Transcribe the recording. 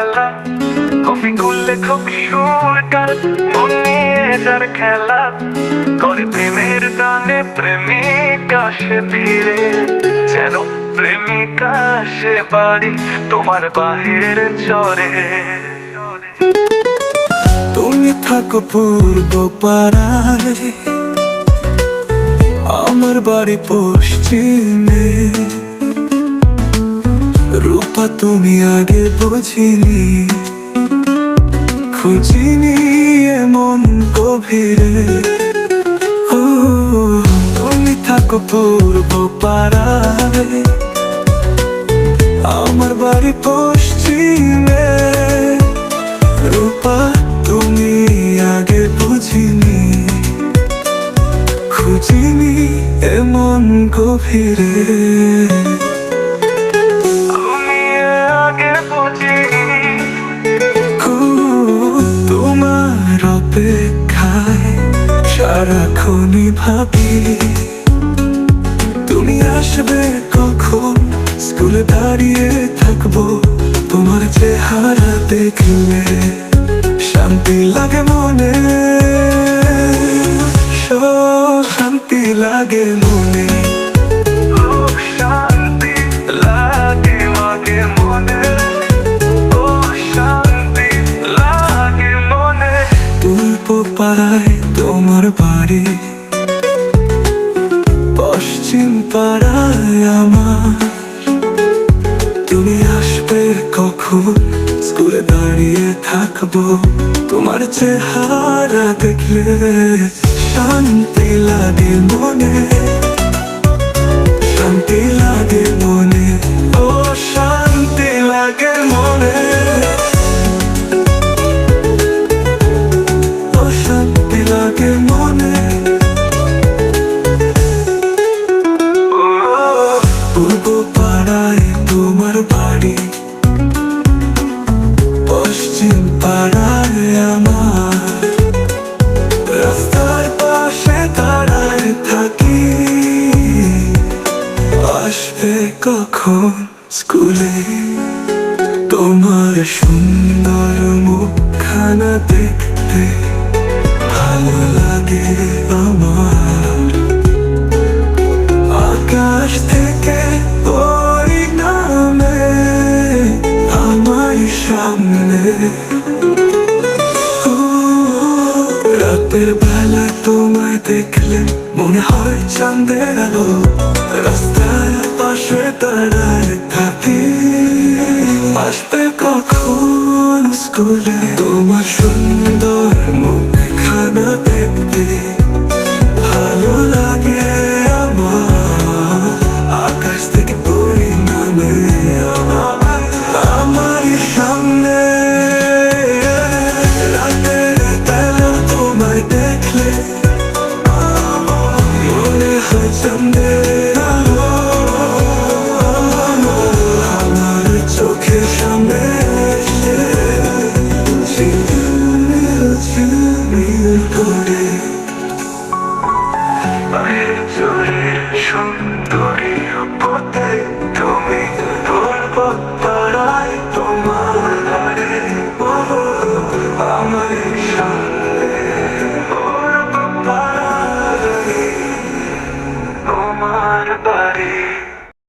খেলা। কফি খুব যার খেলা। করে প্রেমের ফিরে যেন প্রেমিকা সে বাড়ি তোমার বাহির চরে। তুমি থাকো পূর্ব পাড়ায়, আমার বাড়ি পশ্চিমে। তুমি আগে বুঝিনি। খুঁজিনি এমন গভীরে। তুমি থাকো পূর্ব পাড়ায়। আমার বাড়ি পশ্চিমে। রূপা, তুমি আগে বুঝিনি। খুঁজিনি এমন গভীরে। অপেক্ষায় সারাক্ষণই ভাবি, তুমি আসবে কখন? স্কুলে দাঁড়িয়ে থাকব, তোমার চেহারা দেখলে শান্তি লাগে মনে। শান্তি লাগে মনে। পাড়ায় তোমার বাড়ি। পশ্চিম পাড়ায় আমার। তুমি আসবে কখন? স্কুলে দাঁড়িয়ে থাকব। তোমার চেহারা দেখলে শান্তি লাগে মনে। শান্তি লাগে পূর্ব পাড়ায় তোমার বাড়ি। পশ্চিম পাড়ায় আমার। রাস্তার পাশে দাঁড়ায় থাকি। আসবে কখন স্কুলে? তোমার সুন্দর মুখখানা দেখতে রাতের বেলায় তোমায় দেখলে মনে হয় চাঁদের আলো। রাস্তার পাশে দাঁড়ায় থাকি। আসবে কখন স্কুলে? তোমার সুন্দর